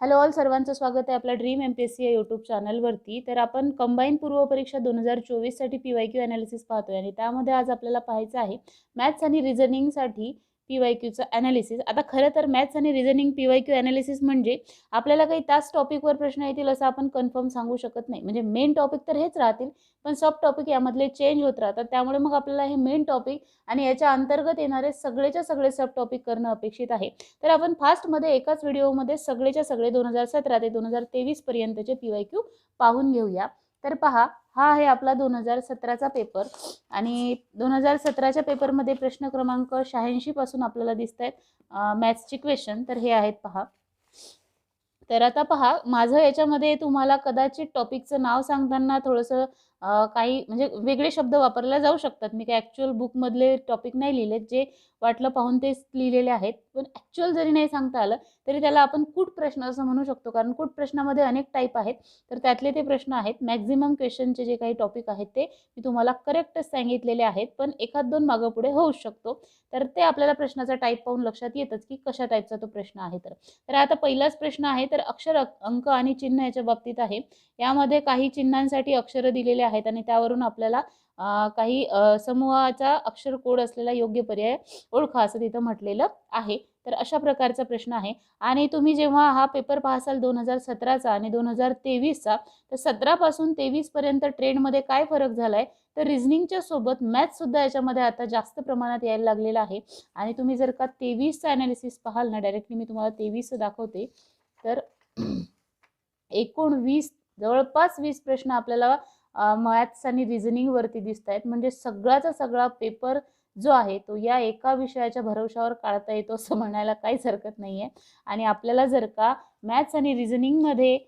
Hello all सर्वांचं स्वागत आहे आपल्या dream M P S C या यूट्यूब चॅनलवरती तर आपण कंबाईन पूर्व परीक्षा दोन हजार चोवीससाठी पी वाय क्यू ॲनालिसिस पाहतोय आणि त्यामध्ये आज आपल्याला पाहायचं आहे मॅथ्स आणि रिझनिंगसाठी पी वाय क्यूचं ॲनालिसिस आता खरं तर मॅथ्स आणि reasoning P Y Q analysis म्हणजे आपल्याला काही त्याच टॉपिकवर प्रश्न येतील असं आपण कन्फर्म सांगू शकत नाही. म्हणजे मेन टॉपिक तर हेच राहतील पण सब टॉपिक यामधले चेंज होत राहतात. त्यामुळे मग आपल्याला हे मेन टॉपिक आणि याच्या अंतर्गत येणारे सगळेच्या सगळे सब टॉपिक करणं अपेक्षित आहे. तर आपण फास्टमध्ये एकाच व्हिडिओमध्ये सगळेच्या सगळे दोन हजार सतरा ते दोन हजार तेवीसपर्यंतचे पी वाय क्यू पाहून घेऊया. तर पहा हा आहे आपला दोन हजार सतराचा पेपर आणि दोन हजार सतराच्या पेपरमध्ये प्रश्न क्रमांक शहाऐंशीपासून आपल्याला दिसत आहेत मॅथ्सची क्वेश्चन तर हे आहेत पहा. तर आता पहा माझं याच्यामध्ये तुम्हाला कदाचित टॉपिकचं नाव सांगताना थोडंसं काही म्हणजे वेगळे शब्द वापरले जाऊ शकतात. मी काय ॲक्च्युअल बुकमधले टॉपिक नाही लिहिलेत जे वाटलं पाहून तेच लिहिलेले आहेत. पण ॲक्च्युअल जरी नाही सांगता आलं तरी त्याला आपण कूट प्रश्न असं म्हणू शकतो. कारण कूट प्रश्नामध्ये अनेक टाईप आहेत. तर त्यातले ते प्रश्न आहेत. मॅक्झिमम क्वेश्चनचे जे काही टॉपिक आहेत ते मी तुम्हाला करेक्टच सांगितलेले आहेत. पण एखाद दोन मागं पुढे होऊ शकतो. तर ते आपल्याला प्रश्नाचा टाईप पाहून लक्षात येतच की कशा टाईपचा तो प्रश्न आहे तर. तर आता पहिलाच प्रश्न आहे तर अक्षर अंक आणि चिन्ह याच्या बाबतीत आहे. यामध्ये काही चिन्हांसाठी अक्षरं दिलेले आहेत आणि त्यावरून आपल्याला काही समूहाचा अक्षर कोड असलेला योग्य पर्याय ओळखा असं तिथं म्हटलेलं आहे. तर अशा प्रकारचा प्रश्न आहे. आणि तुम्ही जेव्हा हा पेपर पाहसाल दोन हजार सतराचा आणि दोन हजार तेवीसचा तर सतरापासून तेवीसपर्यंत ट्रेंडमध्ये काय फरक झाला आहे तर रिझनिंगच्या सोबत मॅथ्ससुद्धा याच्यामध्ये आता जास्त प्रमाणात यायला लागलेला आहे. आणि तुम्ही जर का तेवीसचं ॲनालिसिस पाहाल ना डायरेक्टली मी तुम्हाला तेवीसचं दाखवते तर एकूण वीस जवळपास वीस प्रश्न आपल्याला मॅथ्स आणि रिझनिंगवरती दिसत आहेत. म्हणजे सगळाचा सगळा पेपर जो आहे तो या एका विषयाच्या भरवशावर काढता येतो असं म्हणायला काहीच हरकत नाही आहे आणि आपल्याला जर का मॅथ्स आणि रिझनिंगमध्ये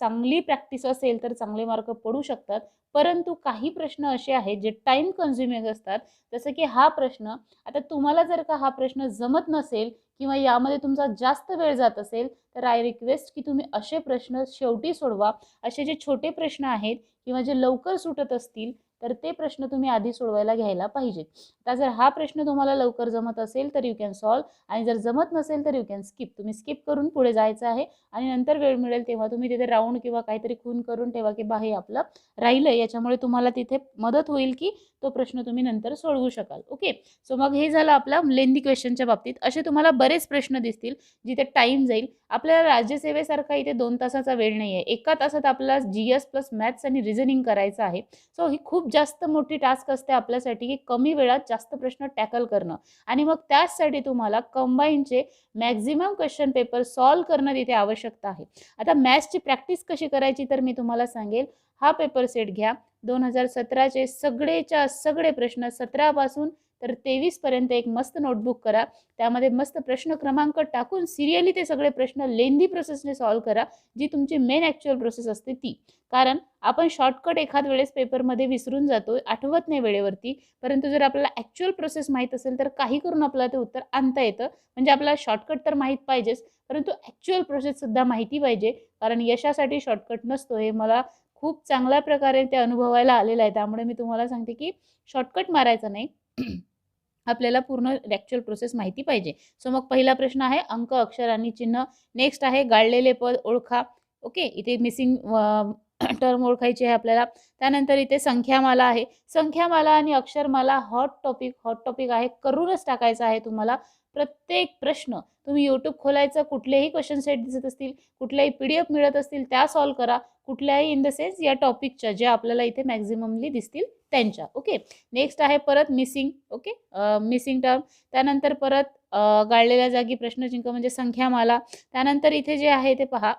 चांगली प्रॅक्टिस असेल तर चांगले मार्क पडू शकतात. परंतु काही प्रश्न असे आहेत जे टाईम कन्झ्युमिंग असतात. जसं की हा प्रश्न आता तुम्हाला जर का हा प्रश्न जमत नसेल किंवा यामध्ये तुमचा जास्त वेळ जात असेल तर आय रिक्वेस्ट की तुम्ही असे प्रश्न शेवटी सोडवा. असे जे छोटे प्रश्न आहेत किंवा जे लवकर सुटत असतील तर ते प्रश्न तुम्ही आधी सोडवायला घ्यायला पाहिजेत आता जर हा प्रश्न तुम्हाला लवकर जमत असेल तर यू कॅन सॉल्व आणि जर जमत नसेल तर यू कॅन स्किप तुम्ही स्किप करून पुढे जायचं आहे. आणि नंतर वेळ मिळेल तेव्हा तुम्ही तिथे राऊंड किंवा काहीतरी खून करून ठेवा की बा हे आपलं राहिलं याच्यामुळे तुम्हाला तिथे मदत होईल की तो प्रश्न तुम्ही नंतर सोडवू शकाल. ओके? सो मग हे झालं आपला लेंदी क्वेश्चनच्या बाबतीत. असे तुम्हाला बरेच प्रश्न दिसतील जिथे टाईम जाईल. आपल्याला राज्यसेवेसारखा इथे दोन तासाचा वेळ नाही आहे एका तासात आपल्याला जी एस प्लस मॅथ्स आणि रिझनिंग करायचं आहे. सो ही खूप जास्त मोठी टास्क असते आपल्यासाठी की कमी वेळात जास्त प्रश्न टॅकल करणं. आणि मग त्याचसाठी तुम्हाला कंबाईनचे मॅक्झिमम क्वेश्चन पेपर सॉल्व्ह करणं तिथे आवश्यकता आहे. आता मॅथ्सची प्रॅक्टिस कशी करायची तर मी तुम्हाला सांगेल. हा पेपर सेट घ्या. दोन हजार सतराचे सगळेच्या सगळे प्रश्न सतरापासून तर तेवीसपर्यंत एक मस्त नोटबुक करा. त्यामध्ये मस्त प्रश्न क्रमांक टाकून सिरियली ते सगळे प्रश्न लेंदी प्रोसेसने सॉल्व करा जी तुमची मेन ॲक्च्युअल प्रोसेस असते ती. कारण आपण शॉर्टकट एखाद वेळेस पेपरमध्ये विसरून जातो आठवत नाही वेळेवरती. परंतु जर आपल्याला ॲक्च्युअल प्रोसेस माहीत असेल तर काही करून आपल्याला ते उत्तर आणता येतं. म्हणजे आपल्याला शॉर्टकट तर माहीत पाहिजेच परंतु ॲक्च्युअल प्रोसेससुद्धा माहिती पाहिजे. कारण यशासाठी शॉर्टकट नसतो हे मला खूप चांगल्या प्रकारे ते अनुभवायला आलेलं आहे त्यामुळे मी तुम्हाला सांगते की शॉर्टकट मारायचं नाही. आपल्याला पूर्ण ॲक्च्युअल प्रोसेस माहिती पाहिजे. सो मग पहिला प्रश्न आहे अंक अक्षर आणि चिन्ह. नेक्स्ट आहे गाळलेले पद ओळखा. ओके इथे मिसिंग टर्म ओळखायची आहे आपल्याला. त्यानंतर इथे संख्यामाला आहे. संख्यामाला आणि अक्षरमाला हॉट टॉपिक हॉट टॉपिक आहे करूनच टाकायचा आहे तुम्हाला. प्रत्येक प्रश्न तुम्ही यूट्यूब खोलायचं कुठलेही क्वेश्चन सेट दिसत असतील कुठल्याही पी डी एफ मिळत असतील त्या सॉल्व करा. कुठल्याही इन द सेन्स या टॉपिकच्या ज्या आपल्याला इथे मॅक्झिममली दिसतील त्यांच्या. ओके नेक्स्ट आहे परत मिसिंग ओके मिसिंग टर्म त्यानंतर परत गाळलेल्या जागी प्रश्नचिन्ह म्हणजे संख्यामाला त्यानंतर इथे जे आहे ते पहा.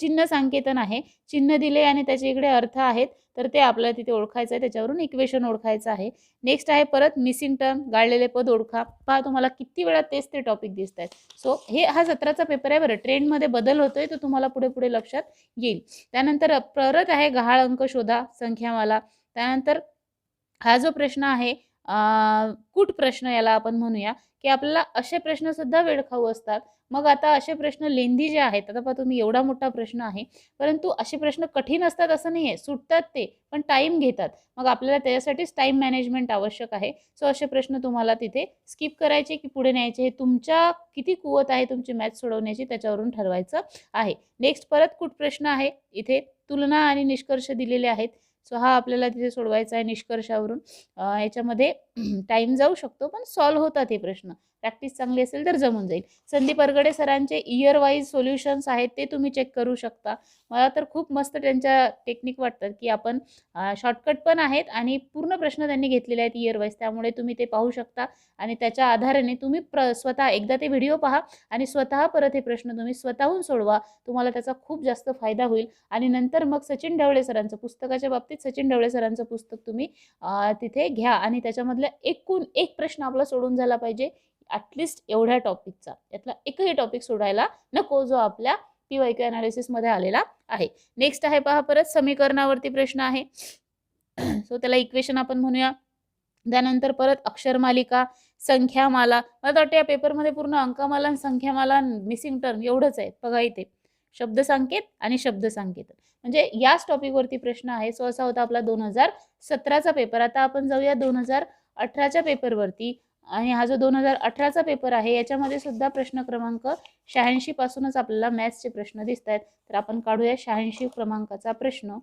चिन्ह संकेतन आहे. चिन्ह दिले आणि त्याचे इकडे अर्थ आहेत. तर ते आपल्याला तिथे ओळखायचं आहे. त्याच्यावरून इक्वेशन ओळखायचं आहे. नेक्स्ट आहे परत मिसिंग टर्म गाळलेले पद ओळखा. पहा तुम्हाला किती वेळा तेच ते टॉपिक दिसत आहेत सो हे हा सत्राचा पेपर आहे बरं. ट्रेंडमध्ये बदल होतोय तो तुम्हाला पुढे पुढे लक्षात येईल. त्यानंतर परत आहे गहाळ अंक शोधा संख्यामाला त्यानंतर हा जो प्रश्न आहे कूट प्रश्न याला आपण म्हणूया की आपल्याला असे प्रश्नसुद्धा वेळखाऊ असतात. मग आता असे प्रश्न लेंदी जे आहेत आता पहा तुम्ही एवढा मोठा प्रश्न आहे परंतु असे प्रश्न कठीण असतात असं नाही आहे सुटतात ते पण टाईम घेतात. मग आपल्याला त्याच्यासाठीच टाईम मॅनेजमेंट आवश्यक आहे. सो असे प्रश्न तुम्हाला तिथे स्किप करायचे की पुढे न्यायचे हे तुमच्या किती कुवत आहे तुमची मॅथ सोडवण्याची त्याच्यावरून ठरवायचं आहे. नेक्स्ट परत कुठ प्रश्न आहे. इथे तुलना आणि निष्कर्ष दिलेले आहेत. सो हा आपल्याला तिथे सोडवायचा आहे निष्कर्षावरून. याच्यामध्ये टाईम जाऊ शकतो पण सॉल्व्ह होतात हे प्रश्न. प्रॅक्टिस चांगली असेल तर जमून जाईल. संदीप परगडे सरांचे इयर वाईज सोल्युशन्स आहेत ते तुम्ही चेक करू शकता. मला तर खूप मस्त त्यांच्या टेक्निक वाटतात की आपण शॉर्टकट पण आहेत आणि पूर्ण प्रश्न त्यांनी घेतलेले आहेत इयर वाईज त्यामुळे तुम्ही ते पाहू शकता आणि त्याच्या आधाराने तुम्ही प्र स्वतः एकदा ते व्हिडिओ पहा आणि स्वतः परत हे प्रश्न तुम्ही स्वतःहून सोडवा. तुम्हाला त्याचा खूप जास्त फायदा होईल. आणि नंतर मग सचिन ढवळे सरांचं पुस्तकाच्या बाबतीत सचिन ढवळे सरांचं पुस्तक तुम्ही तिथे घ्या आणि त्याच्यामधला एकूण एक प्रश्न आपला सोडून झाला पाहिजे. ॲटलिस्ट एवढ्या टॉपिकचा यातला एकही टॉपिक सोडायला नको जो आपल्या पी वाय क्यू अनालिसिसमध्ये आलेला आहे. नेक्स्ट आहे पहा परत समीकरणावरती प्रश्न आहे. सो त्याला इक्वेशन आपण म्हणूया. त्यानंतर परत अक्षरमालिका संख्यामाला. मला वाटतं या पेपरमध्ये पूर्ण अंकमाला आणि संख्यामाला मिसिंग टर्म एवढंच आहे. बघा इथे. शब्दसंकेत आणि शब्दसंकेत म्हणजे याच टॉपिकवरती प्रश्न आहे. सो असा होता आपला दोन हजार सतराचा पेपर आता आपण जाऊया दोन हजार अठराच्या पेपरवरती आणि हा जो दोन हजार अठराचा पेपर आहे याच्यामध्ये सुद्धा प्रश्न क्रमांक शहाऐंशी पासूनच आपल्याला मॅथ्सचे प्रश्न दिसत आहेत तर आपण काढूया शहाऐंशी क्रमांकाचा प्रश्न.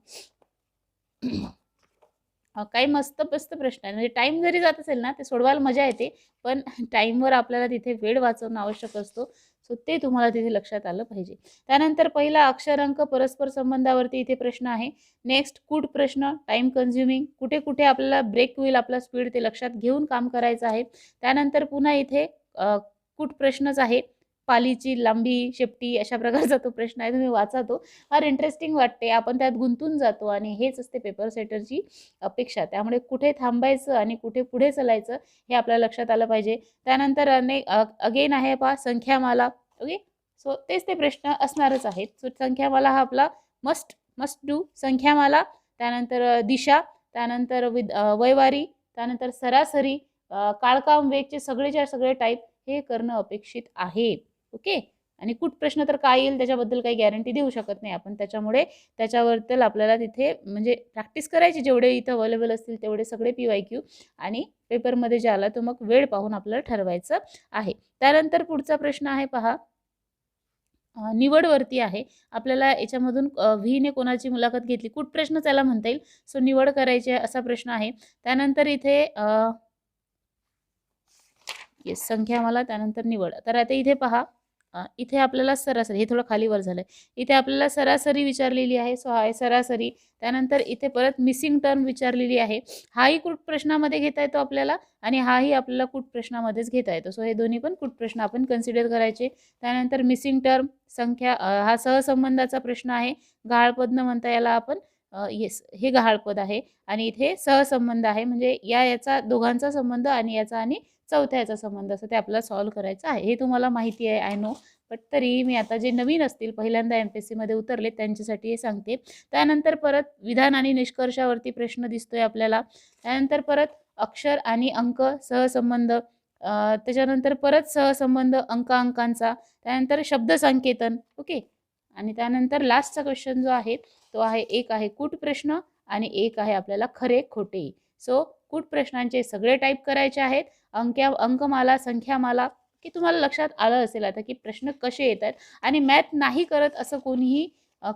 काही मस्त मस्त प्रश्न आहे म्हणजे टाईम जरी जात असेल ना ते सोडवायला मजा येते. पण टाईमवर आपल्याला तिथे वेळ वाचवणं आवश्यक असतो. सो ते तुम्हाला तिथे लक्षात आलं पाहिजे. त्यानंतर पहिला अक्षरांक परस्पर संबंधावरती इथे प्रश्न आहे. नेक्स्ट कूट प्रश्न टाईम कन्झ्युमिंग कुठे कुठे आपल्याला ब्रेक होईल आपला स्पीड ते लक्षात घेऊन काम करायचं आहे. त्यानंतर पुन्हा इथे अ, कुठ प्रश्नच आहे. पालीची लांबी शेपटी अशा प्रकारचा तो प्रश्न आहे तुम्ही वाचा तो फार इंटरेस्टिंग वाटते. आपण त्यात गुंतून जातो आणि हेच असते पेपर सेटरची अपेक्षा. त्यामुळे कुठे थांबायचं आणि कुठे पुढे चालायचं हे आपल्या लक्षात आलं पाहिजे. त्यानंतर अनेक अगेन आहे पहा संख्यामाला. ओके सो तेच ते प्रश्न असणारच आहेत. सो संख्यामाला हा आपला मस्ट मस्ट डू संख्यामाला त्यानंतर दिशा त्यानंतर विद वैवारी वयवारी त्यानंतर सरासरी काळकाम वेगचे सगळेच्या सगळे टाईप हे करणं अपेक्षित आहे. ओके? आणि कुठ प्रश्न तर काय येईल त्याच्याबद्दल काही गॅरंटी देऊ शकत नाही आपण. त्याच्यामुळे त्याच्याबद्दल आपल्याला तिथे म्हणजे प्रॅक्टिस करायची जेवढे इथं अवेलेबल असतील तेवढे सगळे पी वाय क्यू आणि पेपरमध्ये जे आला तो मग वेळ पाहून आपल्याला ठरवायचं आहे. त्यानंतर पुढचा प्रश्न आहे पहा. निवडवरती आहे. आपल्याला याच्यामधून व्हीने कोणाची मुलाखत घेतली? कुठ प्रश्न त्याला म्हणता येईल? सो निवड करायची आहे असा प्रश्न आहे. त्यानंतर इथे येस संख्या मला त्यानंतर निवड. तर आता इथे पहा. इथे आपल्याला सरासरी हे थोडं खालीवर झालं आहे इथे आपल्याला सरासरी विचारलेली आहे सो हा आहे सरासरी. त्यानंतर इथे परत मिसिंग टर्म विचारलेली आहे. हाही कुठ प्रश्नामध्ये घेता येतो आपल्याला आणि हाही आपल्याला कुठ प्रश्नामध्येच घेता येतो. सो हे दोन्ही पण कुठ प्रश्न आपण कन्सिडर करायचे. त्यानंतर मिसिंग टर्म संख्या हा सहसंबंधाचा प्रश्न आहे. गाळपदनं म्हणता याला आपण येस हे गहाळपद आहे. आणि इथे सहसंबंध आहे. म्हणजे या याचा दोघांचा संबंध आणि याचा आणि चौथ्या याचा संबंध असं ते आपल्याला सॉल्व्ह करायचं आहे. हे तुम्हाला माहिती आहे आय नो बट तरी मी आता जे नवीन असतील पहिल्यांदा एम पी एस सीमध्ये उतरले त्यांच्यासाठी हे सांगते. त्यानंतर परत विधान आणि निष्कर्षावरती प्रश्न दिसतोय आपल्याला. त्यानंतर परत अक्षर आणि अंक सहसंबंध त्याच्यानंतर परत सहसंबंध अंक अंकांचा त्यानंतर शब्द संकेतन ओके? आणि त्यानंतर लास्टचा क्वेश्चन जो आहे तो आहे एक आहे कुट प्रश्न आणि एक आहे आपल्याला खरे खोटे. सो कुट प्रश्नांचे सगळे टाईप करायचे आहेत. अंक्या अंकमाला संख्यामाला की तुम्हाला लक्षात आलं असेल आता की प्रश्न कसे येत आहेत? आणि मॅथ नाही करत असं कोणीही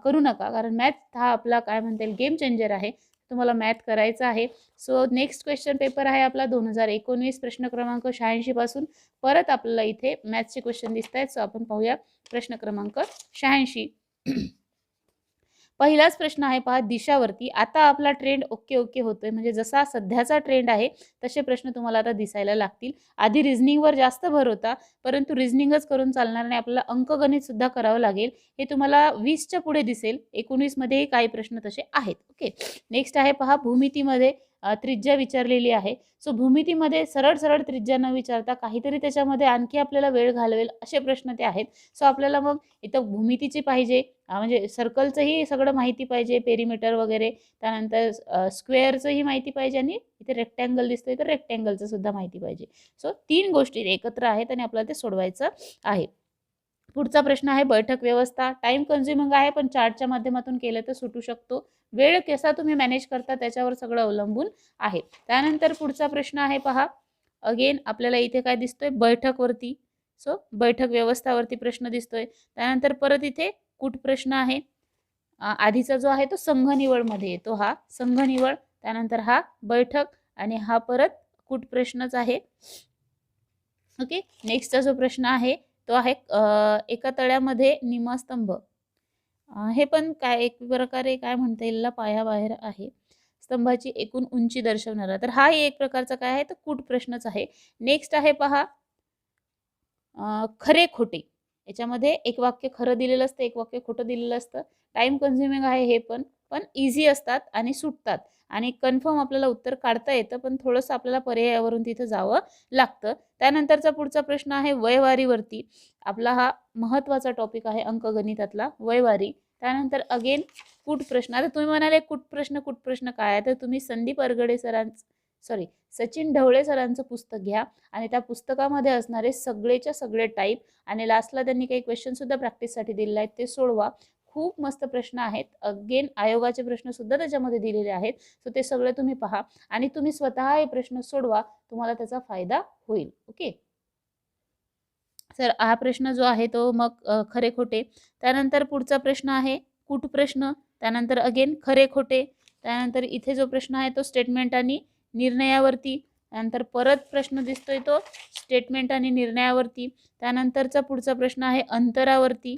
करू नका. कारण मॅथ हा आपला काय म्हणता येईल गेम चेंजर आहे. तुम्हाला मॅथ करायचं आहे. सो नेक्स्ट क्वेश्चन पेपर आहे आपला दोन हजार एकोणवीस प्रश्न क्रमांक शहाऐंशीपासून परत आपल्याला इथे मॅथ्सचे क्वेश्चन दिसत आहेत सो आपण पाहूया प्रश्न क्रमांक शहाऐंशी. पहिलाच प्रश्न आहे पहा दिशावरती. आता आपला ट्रेंड ओके ओके होतोय. म्हणजे जसा सध्याचा ट्रेंड आहे तसे प्रश्न तुम्हाला आता दिसायला लागतील. आधी रिझनिंगवर जास्त भर होता परंतु रिझनिंगच करून चालणार नाही आपल्याला अंकगणित सुद्धा करावं लागेल. हे तुम्हाला वीसच्या पुढे दिसेल. एकोणीसमध्येही काही प्रश्न तसे आहेत. ओके नेक्स्ट आहे पहा भूमितीमध्ये. त्रिज्या विचारलेली आहे. सो भूमितीमध्ये सरळ सरळ त्रिज्या न विचारता काहीतरी त्याच्यामध्ये आणखी आपल्याला वेळ घालवेल असे प्रश्न ते आहेत. सो आपल्याला मग इथं भूमितीची पाहिजे म्हणजे सर्कलचंही सगळं माहिती पाहिजे पेरीमीटर वगैरे त्यानंतर स्क्वेअरचंही माहिती पाहिजे आणि इथे रेक्टँगल दिसतंय तर रेक्टँगलचं सुद्धा माहिती पाहिजे. सो तीन गोष्टी एकत्र आहेत आणि आपल्याला ते सोडवायचं आहे. पुढचा प्रश्न आहे बैठक व्यवस्था. टाइम कन्झ्युमिंग आहे पण चार्टच्या माध्यमातून केलं तर सुटू शकतो. वेळ कसा तुम्ही मॅनेज करता त्याच्यावर सगळं अवलंबून आहे. त्यानंतर पुढचा प्रश्न आहे पहा. अगेन आपल्याला इथे काय दिसतोय? बैठकवरती. सो बैठक व्यवस्थावरती प्रश्न दिसतोय. त्यानंतर परत इथे कुठ प्रश्न आहे. आधीचा जो आहे तो संघ निवडमध्ये येतो हा. संघ निवड त्यानंतर हा बैठक आणि हा परत कुठ प्रश्नच आहे. ओके नेक्स्टचा जो प्रश्न आहे तो आहे एका तळ्यामध्ये निमास्तंभ हे पण काय एक प्रकारे काय म्हणता येईल पायाबाहेर आहे. स्तंभाची एकूण उंची दर्शवणारा. तर हाही एक प्रकारचा काय आहे तर कूट प्रश्नच आहे. नेक्स्ट आहे पहा खरे खोटे. याच्यामध्ये एक वाक्य खरं दिलेलं असतं एक वाक्य खोटं दिलेलं असतं. टाइम कन्झ्युमिंग आहे हे पण. पण इझी असतात आणि सुटतात. आणि कन्फर्म आपल्याला उत्तर काढता येतं पण थोडंसं आपल्याला पर्यायावरून तिथं जावं लागतं. त्यानंतरचा पुढचा प्रश्न आहे वयवारीवरती. आपला हा महत्त्वाचा टॉपिक आहे अंकगणितातला वयवारी. त्यानंतर अगेन कुठ प्रश्न. आता तुम्ही म्हणाले कुठ प्रश्न कुठ प्रश्न काय? आहे तर तुम्ही संदीप अरगडे सरांचं सॉरी सचिन ढवळे सरांचं पुस्तक घ्या. आणि त्या पुस्तकामध्ये असणारे सगळेच्या सगळे टाईप आणि लास्टला त्यांनी काही क्वेश्चनसुद्धा प्रॅक्टिससाठी दिलेले आहेत ते सोडवा. खूप मस्त प्रश्न आहेत. अगेन आयोगाचे प्रश्नसुद्धा त्याच्यामध्ये दिलेले आहेत. सो ते सगळे तुम्ही पहा आणि तुम्ही स्वतः हे प्रश्न सोडवा तुम्हाला त्याचा फायदा होईल. ओके सर हा प्रश्न जो आहे तो मग खरे खोटे. त्यानंतर पुढचा प्रश्न आहे कुठ प्रश्न. त्यानंतर अगेन खरे खोटे. त्यानंतर इथे जो प्रश्न आहे तो स्टेटमेंट आणि निर्णयावरती. त्यानंतर परत प्रश्न दिसतोय तो स्टेटमेंट आणि निर्णयावरती. त्यानंतरचा पुढचा प्रश्न आहे अंतरावरती.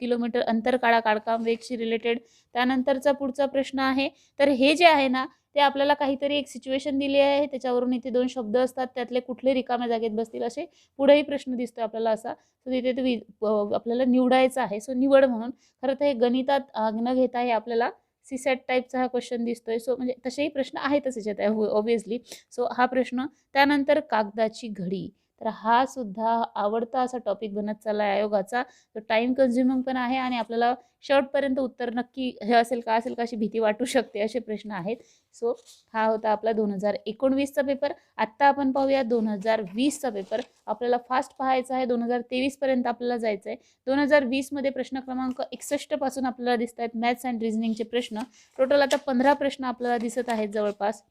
किलोमीटर अंतर काढा काढकाम वेगशी रिलेटेड त्यानंतरचा पुढचा प्रश्न आहे तर हे जे आहे ना ते आपल्याला काहीतरी एक सिच्युएशन दिली आहे. त्याच्यावरून इथे दोन शब्द असतात त्यातले कुठले रिकाम्या जागेत बसतील असे पुढेही प्रश्न दिसतोय आपल्याला असा. सो तिथे ते वि- आपल्याला निवडायचं आहे. सो निवड म्हणून खरं तर हे गणितात न घेता हे आपल्याला सीसॅट टाईपचा हा क्वेश्चन दिसतोय. सो म्हणजे तसेही प्रश्न आहेतच याच्यात ऑब्विसली सो हा प्रश्न. त्यानंतर कागदाची घडी. तर हा सुद्धा आवडता असा टॉपिक बनत चालला आहे आयोगाचा. तो टाईम कन्झ्युमिंग पण आहे आणि आपल्याला शेवटपर्यंत उत्तर नक्की हे असेल का असेल का अशी भीती वाटू शकते असे प्रश्न आहेत. सो हा होता आपला दोन हजार एकोणवीसचा पेपर आत्ता आपण पाहूया दोन हजार वीसचा पेपर आपल्याला फास्ट पाहायचा आहे. दोन हजार तेवीसपर्यंत आपल्याला जायचं आहे दोन हजार वीसमध्ये प्रश्न क्रमांक एकसष्टपासून आपल्याला दिसत आहेत मॅथ्स अँड रिझनिंगचे प्रश्न. टोटल आता पंधरा प्रश्न आपल्याला दिसत आहेत जवळपास.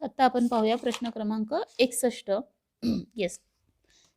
आत्ता आपण पाहूया प्रश्न क्रमांक एकसष्ट. येस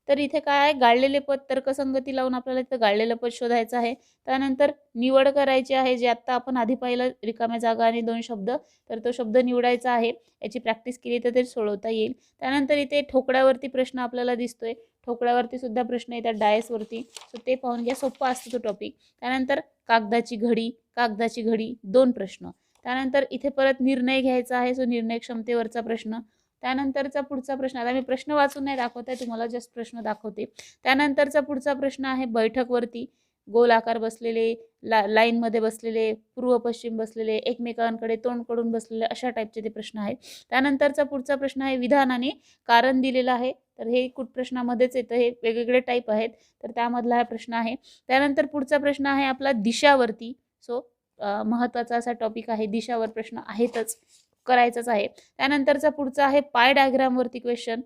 तर इथे काय आहे? गाळलेले पद तर्कसंगती लावून आपल्याला इथं गाळलेलं पद शोधायचं आहे. त्यानंतर निवड करायची आहे जे आत्ता आपण आधी पाहिलं रिकाम्या जागा आणि दोन शब्द. तर तो शब्द निवडायचा आहे. याची प्रॅक्टिस केली तर ते सोडवता येईल. त्यानंतर इथे ठोकळ्यावरती प्रश्न आपल्याला दिसतोय. ठोकळ्यावरती सुद्धा प्रश्न येतात डायसवरती. सो ते पाहून घ्या. सोप्पा असतो तो टॉपिक त्यानंतर कागदाची घडी कागदाची घडी दोन प्रश्न. त्यानंतर इथे परत निर्णय घ्यायचा आहे. सो निर्णय क्षमतेवरचा प्रश्न. त्यानंतरचा पुढचा प्रश्न आता मी प्रश्न वाचून नाही दाखवत आहे तुम्हाला जस्ट प्रश्न दाखवते. त्यानंतरचा पुढचा प्रश्न आहे बैठकवरती. गोल आकार बसलेले ला लाईनमध्ये बसलेले पूर्व पश्चिम बसलेले एकमेकांकडे तोंड करून बसलेले अशा टाईपचे ते प्रश्न आहेत. त्यानंतरचा पुढचा प्रश्न आहे विधानाने कारण दिलेलं आहे. तर हे कुठ प्रश्नामध्येच येतं हे वेगवेगळे टाईप आहेत. तर त्यामधला हा प्रश्न आहे. त्यानंतर पुढचा प्रश्न आहे आपला दिशावरती. सो महत्त्वाचा असा टॉपिक आहे दिशावर प्रश्न आहेतच. करायचाच आहे. त्यानंतरचा पुढचा आहे पाय डायग्रामवरती क्वेश्चन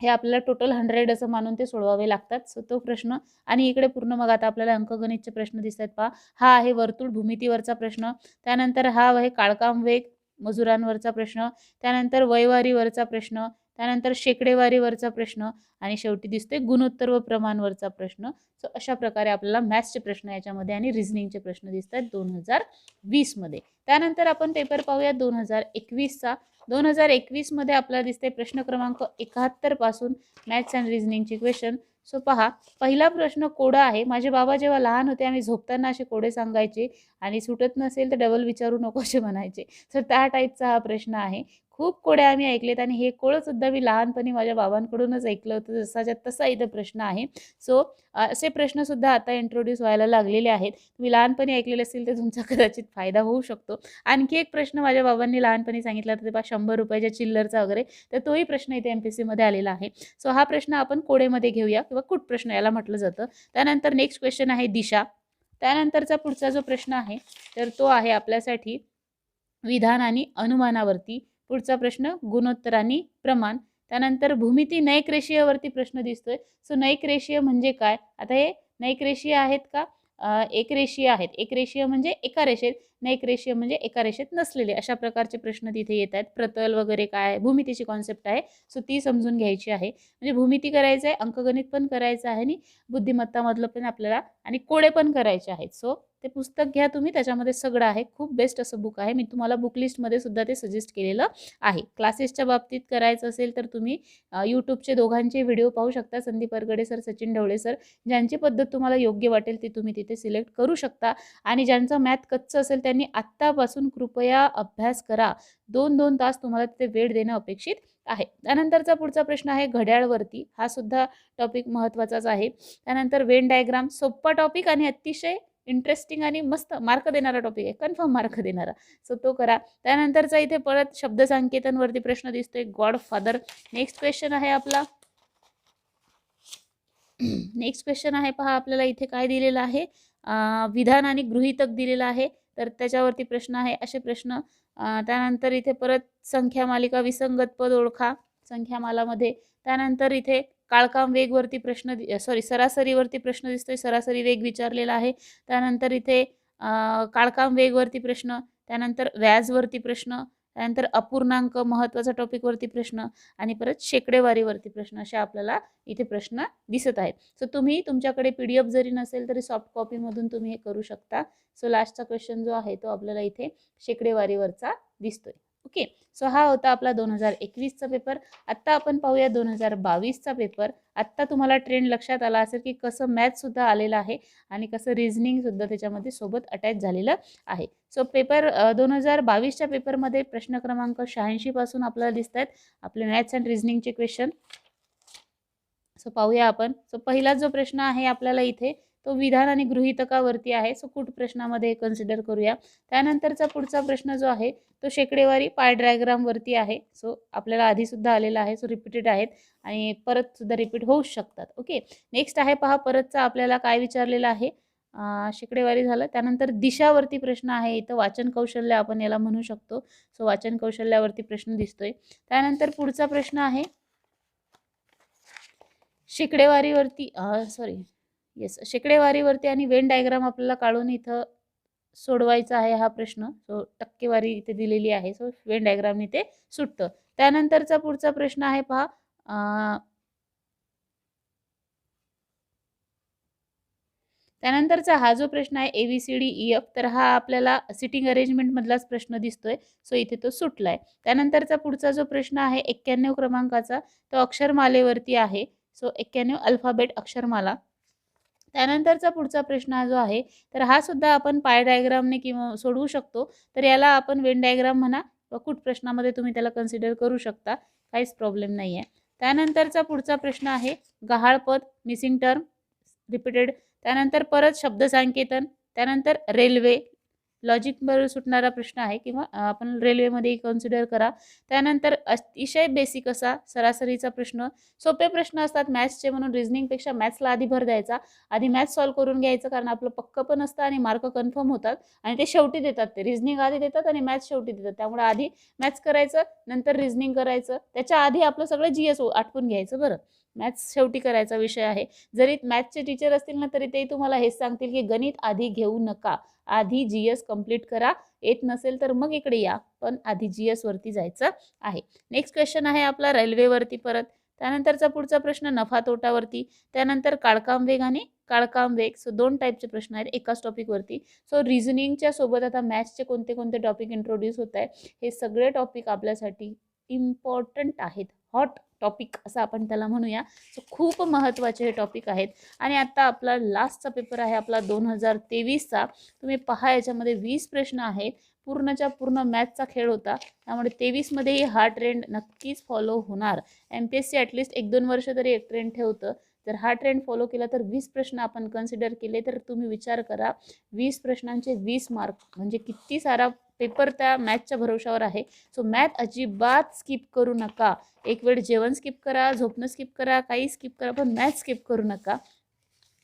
हे आपल्याला टोटल हंड्रेड असं मानून ते सोडवावे लागतात. सो तो प्रश्न. आणि इकडे पूर्ण मग आता आपल्याला अंकगणितचे प्रश्न दिसत आहेत पहा. हा आहे वर्तुळ भूमितीवरचा प्रश्न. त्यानंतर हा आहे काळकाम वेग मजुरांवरचा प्रश्न. त्यानंतर वयवारीवरचा प्रश्न. त्यानंतर शेकडेवारीवरचा प्रश्न आणि शेवटी दिसतोय गुणोत्तर व प्रमाणवरचा प्रश्न. सो अशा प्रकारे आपल्याला मॅथ्सचे प्रश्न याच्यामध्ये आणि रिझनिंगचे प्रश्न दिसत आहेत दोन हजार वीसमध्ये त्यानंतर आपण पेपर पाहूया दोन हजार एकवीसचा दोन हजार एकवीसमध्ये आपल्याला दिसते प्रश्न क्रमांक एकाहत्तरपासून मॅथ्स अँड रिझनिंगचे क्वेश्चन सो पहा पहिला प्रश्न कोडा आहे. माझे बाबा जेव्हा लहान होते आम्ही झोपताना असे कोडे सांगायचे. आणि सुटत नसेल तर डबल विचारू नको असे म्हणायचे. तर त्या टाईपचा हा प्रश्न आहे. खूप कोडे आम्ही ऐकलेत आणि हे कोळंसुद्धा मी लहानपणी माझ्या बाबांकडूनच ऐकलं होतं जसाच्या तसा इथं प्रश्न आहे. सो असे प्रश्नसुद्धा आता इंट्रोड्यूस व्हायला लागलेले आहेत. तुम्ही लहानपणी ऐकलेले असतील तर तुमचा कदाचित फायदा होऊ शकतो. आणखी एक प्रश्न माझ्या बाबांनी लहानपणी सांगितला होता ते बा शंभर रुपयाच्या चिल्लरचा वगैरे तर तोही प्रश्न इथे एम पी सीमध्ये आलेला आहे. सो हा प्रश्न आपण कोडेमध्ये घेऊया किंवा कुठ प्रश्न याला म्हटलं जातं. त्यानंतर नेक्स्ट क्वेश्चन आहे दिशा. त्यानंतरचा पुढचा जो प्रश्न आहे तर तो आहे आपल्यासाठी विधान आणि अनुमानावरती. पुढचा प्रश्न गुणोत्तर आणि प्रमाण. त्यानंतर भूमिती नैक रेषीयवरती प्रश्न दिसतोय. सो नैक रेषीय म्हणजे काय? आता हे नैक रेषीय आहेत का? एक रेषीय आहेत. एक रेषीय म्हणजे एका रेषेत. नैक रेषीय म्हणजे एका रेषेत नसलेले. अशा प्रकारचे प्रश्न तिथे येत आहेत प्रतल वगैरे काय? भूमितीची कॉन्सेप्ट आहे. सो ती समजून घ्यायची आहे. म्हणजे भूमिती करायचं आहे अंकगणित पण करायचं आहे आणि बुद्धिमत्तामधलं पण आपल्याला आणि कोडे पण करायचे आहेत. सो ते पुस्तक घ्या तुम्ही. त्याच्यामध्ये सगळं आहे. खूप बेस्ट असं बुक आहे. मी तुम्हाला बुक लिस्टमध्ये सुद्धा ते सजेस्ट केलेलं आहे. क्लासेसच्या बाबतीत करायचं असेल तर तुम्ही यूट्यूबचे दोघांचे व्हिडिओ पाहू शकता. संदीप अरगडे सर सचिन ढवळे सर ज्यांची पद्धत तुम्हाला योग्य वाटेल ती तुम्ही तिथे सिलेक्ट करू शकता. आणि ज्यांचं मॅथ कच्चं असेल त्यांनी आत्तापासून कृपया अभ्यास करा. दोन दोन तास तुम्हाला तिथे वेळ देणं अपेक्षित आहे. त्यानंतरचा पुढचा प्रश्न आहे घड्याळवरती. हा सुद्धा टॉपिक महत्त्वाचाच आहे. त्यानंतर वेन डायग्राम सोप्पा टॉपिक आणि अतिशय इंटरेस्टिंग आणि मस्त मार्क देणारा टॉपिक आहे. कन्फर्म मार्क देणारा. सो तो करा. त्यानंतरचा इथे परत शब्द संकेतनवरती प्रश्न दिसतोय. गॉड फादर नेक्स्ट क्वेश्चन आहे आपला. नेक्स्ट क्वेश्चन आहे पहा आपल्याला इथे काय दिलेलं आहे? विधान आणि गृहितक दिलेलं आहे. तर त्याच्यावरती प्रश्न आहे. असे प्रश्न त्यानंतर इथे परत संख्या मालिका विसंगत पद ओळखा. संख्यामालामध्ये त्यानंतर इथे काळकाम वेगवरती प्रश्न सॉरी सरासरीवरती प्रश्न दिसतोय. सरासरी वेग विचारलेला आहे. त्यानंतर इथे काळकाम वेगवरती प्रश्न. त्यानंतर व्याजवरती प्रश्न. त्यानंतर अपूर्णांक महत्त्वाचा टॉपिकवरती प्रश्न आणि परत शेकडेवारीवरती प्रश्न असे आपल्याला इथे प्रश्न दिसत आहेत. सो तुम्ही तुमच्याकडे पी डी एफ जरी नसेल तरी सॉफ्ट कॉपीमधून तुम्ही हे करू शकता. सो लास्टचा क्वेश्चन जो आहे तो आपल्याला इथे शेकडेवारीवरचा दिसतोय. ओके. सो हा होता आपला दोन हजार एकवीसचा पेपर आत्ता आपण पाहूया दोन हजार बावीसचा पेपर आत्ता तुम्हाला ट्रेंड लक्षात आला असेल की कसं मॅथ्ससुद्धा आलेलं आहे आणि कसं रिझनिंगसुद्धा त्याच्यामध्ये सोबत अटॅच झालेलं आहे. सो पेपर दोन हजार बावीसच्या पेपरमध्ये प्रश्न क्रमांक शहाऐंशीपासून आपल्याला दिसत आहेत आपले मॅथ्स अँड रिझनिंगचे क्वेश्चन सो पाहूया आपण. सो पहिला जो प्रश्न आहे आपल्याला इथे तो विधान आणि गृहितकावरती आहे. सो कुठ प्रश्नामध्ये कन्सिडर करूया. त्यानंतरचा पुढचा प्रश्न जो आहे तो शेकडेवारी पाय डायग्रामवरती आहे. सो आपल्याला आधीसुद्धा आलेला आहे. सो रिपीटेड आहेत. आणि परतसुद्धा रिपीट होऊ शकतात. ओके? नेक्स्ट आहे पहा परतचा आपल्याला काय विचारलेलं आहे? शेकडेवारी झालं. त्यानंतर दिशावरती प्रश्न आहे. इथं वाचन कौशल्य आपण याला म्हणू शकतो. सो वाचन कौशल्यावरती प्रश्न दिसतोय. त्यानंतर पुढचा प्रश्न आहे. शेकडेवारीवरती सॉरी येस शेकडेवारीवरती आणि वेन डायग्राम आपल्याला काढून इथं सोडवायचा आहे हा प्रश्न. सो टक्केवारी इथे दिलेली आहे. सो वेन डायग्रामने ते सुटतं. त्यानंतरचा पुढचा प्रश्न आहे पहा. त्यानंतरचा हा जो प्रश्न आहे A B C D E F तर हा आपल्याला सिटिंग अरेंजमेंटमधलाच प्रश्न दिसतोय. सो इथे तो सुटलाय. त्यानंतरचा पुढचा जो प्रश्न आहे एक्क्याण्णव क्रमांकाचा तो अक्षरमालेवरती आहे. सो एक्क्याण्णव अल्फाबेट अक्षरमाला. त्यानंतरचा पुढचा प्रश्न जो आहे तर हा सुद्धा आपण पाय डायग्रामने किंवा सोडवू शकतो. तर याला आपण वेन डायग्राम म्हणा व कुठ प्रश्नामध्ये तुम्ही त्याला कन्सिडर करू शकता काहीच प्रॉब्लेम नाही आहे त्यानंतरचा पुढचा प्रश्न आहे गहाळपद मिसिंग टर्म रिपीटेड त्यानंतर परत शब्दसांकेतन त्यानंतर रेल्वे लॉजिकवर सुटणारा प्रश्न आहे किंवा आपण रेल्वेमध्ये कन्सिडर करा. त्यानंतर अतिशय बेसिक असा सरासरीचा प्रश्न. सोपे प्रश्न असतात मॅथ्सचे म्हणून रिझनिंगपेक्षा मॅथ्सला आधी भर द्यायचा. आधी मॅथ्स सॉल्व करून घ्यायचं कारण आपलं पक्क पण असतं आणि मार्क कन्फर्म होतात आणि ते शेवटी देतात ते. रिझनिंग आधी देतात आणि मॅथ्स शेवटी देतात. त्यामुळे आधी मॅथ्स करायचं नंतर रिझनिंग करायचं. त्याच्या आधी आपलं सगळं जी एस आठवून घ्यायचं बरं. मॅथ्स शेवटी करायचा विषय आहे. जरी मॅथ्सचे टीचर असतील ना तरी ते तुम्हाला हेच सांगतील की गणित आधी घेऊ नका. आधी जी एस कंप्लीट करा. येत नसेल तर मग इकडे या. पण आधी जी एसवरती जायचं आहे. नेक्स्ट क्वेश्चन आहे आपला रेल्वेवरती परत. त्यानंतरचा पुढचा प्रश्न नफा तोटावरती. त्यानंतर काळकाम वेग आणि काळकाम वेग. सो दोन टाईपचे प्रश्न आहेत एकाच टॉपिकवरती सो रिझनिंगच्या सोबत आता मॅथ्सचे कोणते कोणते टॉपिक इंट्रोड्यूस होत आहे हे सगळे टॉपिक आपल्यासाठी इम्पॉर्टंट आहेत. हॉट टॉपिक असं आपण त्याला म्हणूया. सो खूप महत्त्वाचे हे टॉपिक आहेत. आणि आत्ता आपला लास्टचा पेपर आहे आपला दोन हजार तेवीसचा. तुम्ही पहा याच्यामध्ये वीस प्रश्न आहेत. पूर्णच्या पूर्ण मॅथचा खेळ होता. त्यामुळे तेवीसमध्येही हा ट्रेंड नक्कीच फॉलो होणार. M P S C at least एक दोन वर्ष तरी एक ट्रेंड ठेवतं. जर हा ट्रेंड फॉलो केला तर वीस प्रश्न आपण कन्सिडर केले तर तुम्ही विचार करा. वीस प्रश्नांचे वीस मार्क म्हणजे किती सारा पेपर त्या मॅथच्या भरोशावर आहे. सो मॅथ अजिबात स्किप करू नका. एक वेळ जेवण स्किप करा झोपणं स्किप करा काही स्किप करा पण मॅथ स्किप करू नका.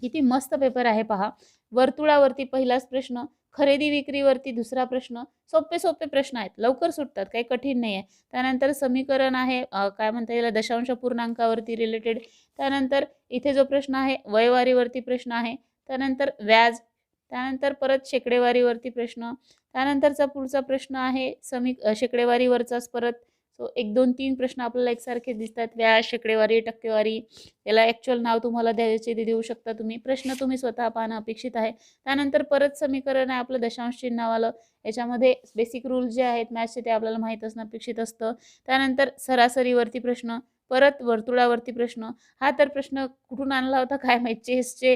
किती मस्त पेपर आहे पहा. वर्तुळावरती पहिलाच प्रश्न खरेदी विक्रीवरती दुसरा प्रश्न सोपे सोपे प्रश्न आहेत. लवकर सुटतात काही कठीण नाही आहे त्यानंतर समीकरण आहे काय म्हणता येईल दशांश पूर्णांकावरती रिलेटेड त्यानंतर इथे जो प्रश्न आहे वयवारीवरती प्रश्न आहे. त्यानंतर व्याज त्यानंतर परत शेकडेवारीवरती प्रश्न. त्यानंतरचा पुढचा प्रश्न आहे समी शेकडेवारीवरचाच परत. सो एक दोन तीन प्रश्न आपल्याला एकसारखे दिसतात. व्याज शेकडेवारी टक्केवारी. याला ॲक्च्युअल नाव तुम्हाला द्यायचे ते देऊ शकता तुम्ही. प्रश्न तुम्ही स्वतः पाहणं अपेक्षित आहे. त्यानंतर परत समीकरण आहे आपलं दशांश चिन्हावालं. याच्यामध्ये बेसिक रूल जे आहेत मॅथ्सचे ते आपल्याला माहीत असणं अपेक्षित असतं. त्यानंतर सरासरीवरती प्रश्न. परत वर्तुळावरती प्रश्न. हा तर प्रश्न कुठून आणला होता काय माहीत? चेसचे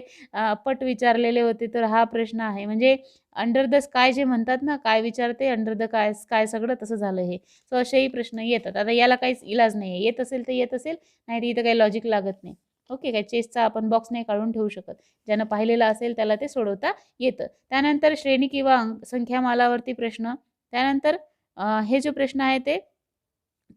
पट विचारलेले होते तर हा प्रश्न आहे. म्हणजे अंडर द स्काय जे म्हणतात ना काय विचारते अंडर द काय स्काय सगळं तसं झालं हे. सो असेही प्रश्न येतात. आता याला काहीच इलाज नाही आहे येत असेल तर येत असेल नाही तर इथं काही लॉजिक लागत नाही. ओके काय चेसचा आपण बॉक्स नाही काढून ठेवू शकत. ज्यानं पाहिलेलं असेल त्याला ते सोडवता येतं. त्यानंतर श्रेणी किंवा अंक संख्यामालावरती प्रश्न. त्यानंतर हे जो प्रश्न आहे ते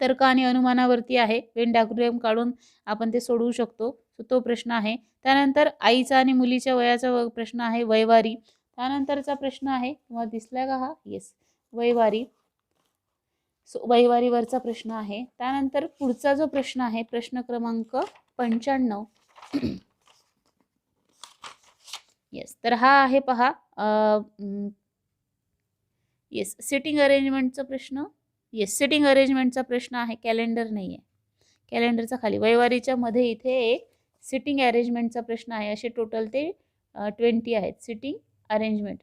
तर्क आणि अनुमानावरती आहे. वेन डायग्राम काढून आपण ते सोडवू शकतो. सो तो प्रश्न आहे. त्यानंतर आईचा आणि मुलीच्या वयाचा व- प्रश्न आहे. वैवारी. त्यानंतरचा प्रश्न आहे. तुम्हाला दिसला का हा? येस वैवारी. सो वैवारीवरचा प्रश्न आहे. त्यानंतर पुढचा जो प्रश्न आहे प्रश्न क्रमांक पंच्याण्णव. येस तर हा आहे पहा येस सिटिंग अरेंजमेंटचा प्रश्न. येस सिटिंग अरेंजमेंटचा प्रश्न आहे कॅलेंडर नाही आहे. कॅलेंडरचा खाली. वैवारीच्या मध्ये इथे एक सिटिंग अरेंजमेंटचा प्रश्न आहे. असे टोटल ते ट्वेंटी आहेत. सिटिंग अरेंजमेंट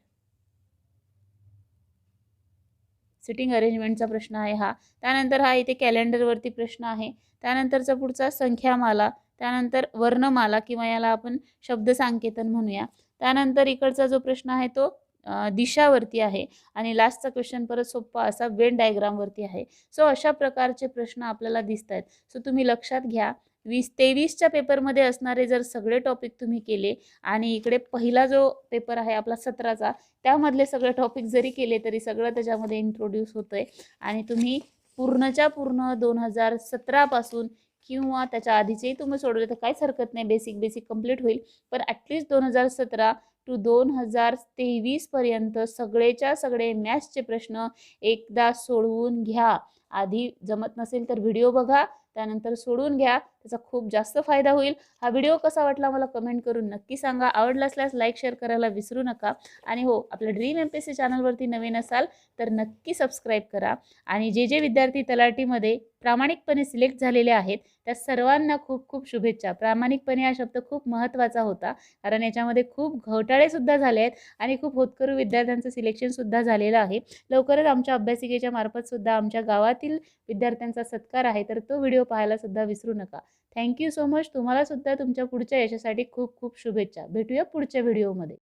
सिटिंग अरेंजमेंटचा प्रश्न आहे हा. त्यानंतर हा इथे कॅलेंडरवरती प्रश्न आहे. त्यानंतरचा पुढचा संख्यामाला त्यानंतर वर्णमाला किंवा याला आपण शब्द सांकेतन म्हणूया. त्यानंतर इकडचा जो प्रश्न आहे तो दिशावरती आहे. आणि लास्टचा क्वेश्चन परत सोप्पा असा वेन डायग्रामवरती आहे. सो अशा प्रकारचे प्रश्न आपल्याला दिसत आहेत सो तुम्ही लक्षात घ्या. वीस तेवीसच्या पेपरमध्ये असणारे जर सगळे टॉपिक तुम्ही केले आणि इकडे पहिला जो पेपर आहे आपला सतराचा त्यामधले सगळे टॉपिक जरी केले तरी सगळं त्याच्यामध्ये इंट्रोड्यूस होतं आहे आणि तुम्ही पूर्णच्या पूर्ण दोन हजार सतरापासून किंवा त्याच्या आधीचेही तुम्ही सोडवले तर काहीच हरकत नाही. बेसिक बेसिक कंप्लीट होईल. पण ॲटलिस्ट दोन हजार सतरा टू दोन हजार तेवीसपर्यंत सगळेच्या सगळे मॅथ्सचे प्रश्न एकदा सोडवून घ्या. आधी जमत नसेल तर व्हिडिओ बघा त्यानंतर सोडून घ्या. त्याचा खूप जास्त फायदा होईल. हा व्हिडिओ कसा वाटला मला कमेंट करून नक्की सांगा. आवडला असल्यास लाईक शेअर करायला विसरू नका. आणि हो आपल्या dream M P S C चॅनलवरती नवीन असाल तर नक्की सबस्क्राईब करा. आणि जे जे विद्यार्थी तलाटीमध्ये प्रामाणिकपणे सिलेक्ट झालेले आहेत त्या सर्वांना खूप खूप शुभेच्छा. प्रामाणिकपणे हा शब्द खूप महत्त्वाचा होता. कारण याच्यामध्ये खूप घोटाळेसुद्धा झाले आहेत आणि खूप होतकरू विद्यार्थ्यांचं सिलेक्शनसुद्धा झालेलं आहे. लवकरच आमच्या अभ्यासिकेच्या मार्फतसुद्धा आमच्या गावातील विद्यार्थ्यांचा सत्कार आहे तर तो व्हिडिओ पाहायलासुद्धा विसरू नका. थँक्यू सो मच तुम्हाला सुद्धा तुमच्या पुढच्या यशासाठी खूप खूप शुभेच्छा. भेटूया पुढच्या व्हिडिओमध्ये